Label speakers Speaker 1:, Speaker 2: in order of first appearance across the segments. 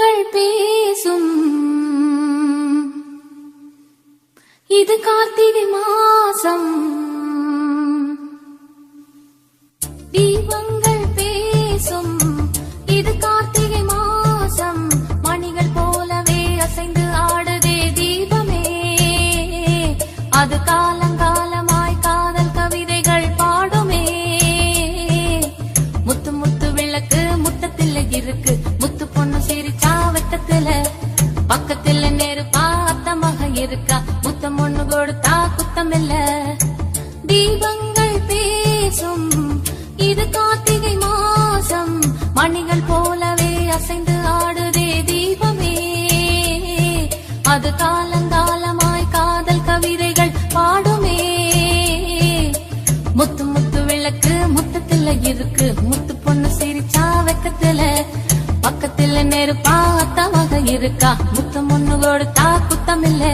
Speaker 1: தீபங்கள் பேசும். இது கார்த்திகை மாசம். தீபங்கள் பேசும். இது கார்த்திகை மாசம். மணிகள் போலவே அசைந்து ஆடுதே தீபமே. அது இருக்கு. முத்து பொண்ணு சிரிச்சா வெக்கத்துல. பக்கத்துல நெருப்பா அத்தமாக இருக்கா. முத்தம் ஒண்ணு கொடுத்தா இல்லை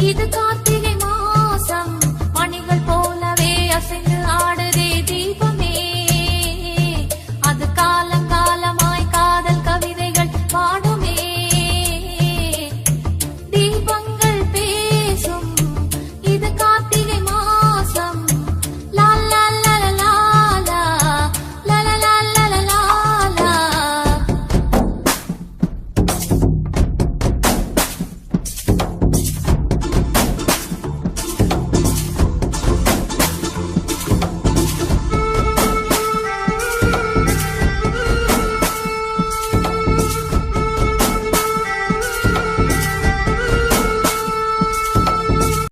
Speaker 1: இது காத்து